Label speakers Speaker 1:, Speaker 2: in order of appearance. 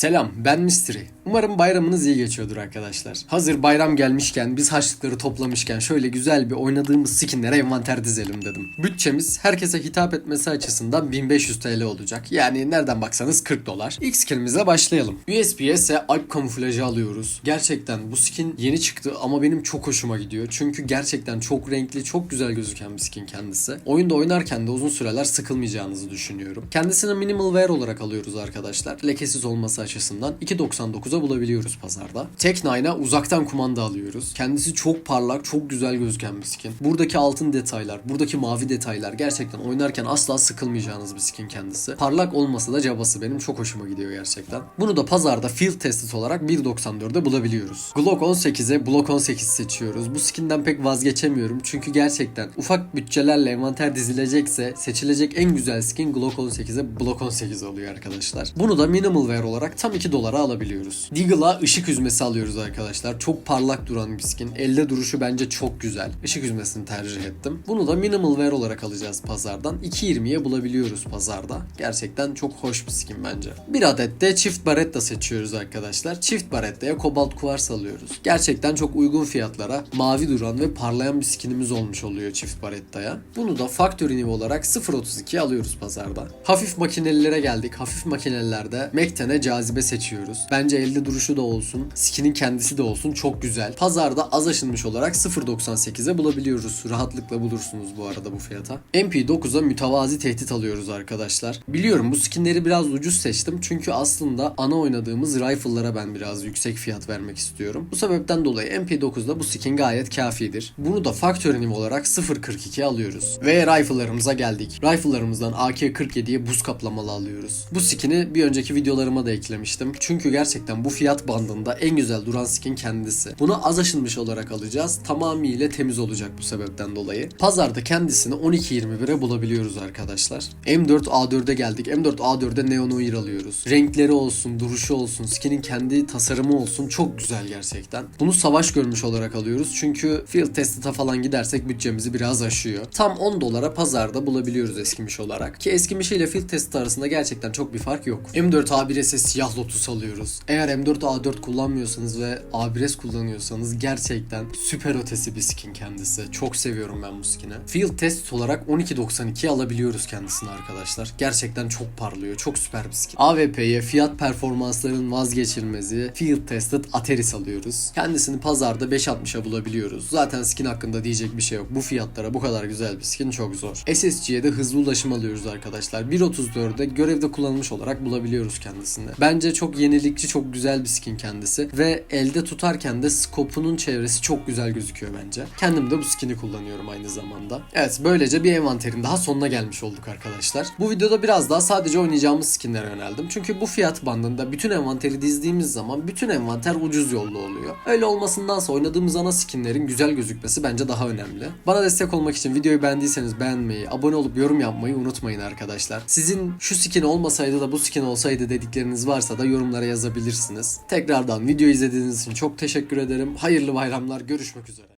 Speaker 1: Selam, ben Mystery. Umarım bayramınız iyi geçiyordur arkadaşlar. Hazır bayram gelmişken, biz haçlıkları toplamışken şöyle güzel bir oynadığımız skinlere envanter dizelim dedim. Bütçemiz herkese hitap etmesi açısından 1500 TL olacak. Yani nereden baksanız 40 dolar. İlk skinimizle başlayalım. USPS'e Alp kamuflajı alıyoruz. Gerçekten bu skin yeni çıktı ama benim çok hoşuma gidiyor. Çünkü gerçekten çok renkli, çok güzel gözüken bir skin kendisi. Oyunda oynarken de uzun süreler sıkılmayacağınızı düşünüyorum. Kendisini minimal wear olarak alıyoruz arkadaşlar. Lekesiz olması açısından 2.99'a bulabiliyoruz pazarda. Tech9'a uzaktan kumanda alıyoruz. Kendisi çok parlak, çok güzel gözüken bir skin. Buradaki altın detaylar, buradaki mavi detaylar gerçekten oynarken asla sıkılmayacağınız bir skin kendisi. Parlak olmasa da cabası benim çok hoşuma gidiyor gerçekten. Bunu da pazarda field tested olarak 1.94'e bulabiliyoruz. Glock 18'e Glock 18 seçiyoruz. Bu skinden pek vazgeçemiyorum çünkü gerçekten ufak bütçelerle envanter dizilecekse seçilecek en güzel skin Glock 18'e Glock 18 oluyor arkadaşlar. Bunu da minimal wear olarak tam 2 dolara alabiliyoruz. Deagle'a ışık üzmesi alıyoruz arkadaşlar. Çok parlak duran bir skin. Elde duruşu bence çok güzel. Işık üzmesini tercih ettim. Bunu da minimal wear olarak alacağız pazardan. 2.20'ye bulabiliyoruz pazarda. Gerçekten çok hoş bir skin bence. Bir adet de çift baretta seçiyoruz arkadaşlar. Çift barettaya kobalt kuvars alıyoruz. Gerçekten çok uygun fiyatlara mavi duran ve parlayan bir skinimiz olmuş oluyor çift barettaya. Bunu da Factory New olarak 0.32 alıyoruz pazarda. Hafif makinelilere geldik. Hafif makinelilerde Mekten'e cazibe seçiyoruz. Bence elde duruşu da olsun, skinin kendisi de olsun çok güzel. Pazarda az aşınmış olarak 0.98'e bulabiliyoruz. Rahatlıkla bulursunuz bu arada bu fiyata. MP9'a mütevazi tehdit alıyoruz arkadaşlar. Biliyorum bu skinleri biraz ucuz seçtim çünkü aslında ana oynadığımız rifle'lara ben biraz yüksek fiyat vermek istiyorum. Bu sebepten dolayı MP9'da bu skin gayet kafidir. Bunu da Factory New olarak 0.42 alıyoruz. Ve rifle'larımıza geldik. Rifle'larımızdan AK-47'ye buz kaplamalı alıyoruz. Bu skin'i bir önceki videolarıma da eklemiştim. Çünkü gerçekten bu fiyat bandında en güzel duran skin kendisi. Bunu az aşınmış olarak alacağız. Tamamıyla temiz olacak bu sebepten dolayı. Pazarda kendisini 12.21'e bulabiliyoruz arkadaşlar. M4A4'e geldik. M4A4'e Neon Oil alıyoruz. Renkleri olsun, duruşu olsun, skinin kendi tasarımı olsun çok güzel gerçekten. Bunu savaş görmüş olarak alıyoruz. Çünkü field tested'a falan gidersek bütçemizi biraz aşıyor. Tam 10 dolara pazarda bulabiliyoruz eskimiş olarak. Ki eskimiş ile field test arasında gerçekten çok bir fark yok. M4A1S'e siyah Lotus alıyoruz. Eğer M4A4 kullanmıyorsanız ve A1S kullanıyorsanız gerçekten süper ötesi bir skin kendisi. Çok seviyorum ben bu skin'i. Field test olarak 12.92 alabiliyoruz kendisini arkadaşlar. Gerçekten çok parlıyor. Çok süper bir skin. AWP'ye fiyat performansların vazgeçilmezi Field Tested Ateris alıyoruz. Kendisini pazarda 5.60'a bulabiliyoruz. Zaten skin hakkında diyecek bir şey yok. Bu fiyatlara bu kadar güzel bir skin çok zor. SSG'ye de hızlı ulaşım alıyoruz arkadaşlar. 1.34'de görevde kullanılmış olarak bulabiliyoruz kendisini. Bence çok yenilikçi, çok güzel bir skin kendisi. Ve elde tutarken de skopunun çevresi çok güzel gözüküyor bence. Kendim de bu skin'i kullanıyorum aynı zamanda. Evet böylece bir envanterin daha sonuna gelmiş olduk arkadaşlar. Bu videoda biraz daha sadece oynayacağımız skinlere yöneldim. Çünkü bu fiyat bandında bütün envanteri dizdiğimiz zaman bütün envanter ucuz yollu oluyor. Öyle olmasındansa oynadığımız ana skinlerin güzel gözükmesi bence daha önemli. Bana destek olmak için videoyu beğendiyseniz beğenmeyi, abone olup yorum yapmayı unutmayın arkadaşlar. Sizin şu skin olmasaydı da bu skin olsaydı dedikleriniz varsa da yorumlara yazabilirsiniz. Tekrardan video izlediğiniz için çok teşekkür ederim. Hayırlı bayramlar. Görüşmek üzere.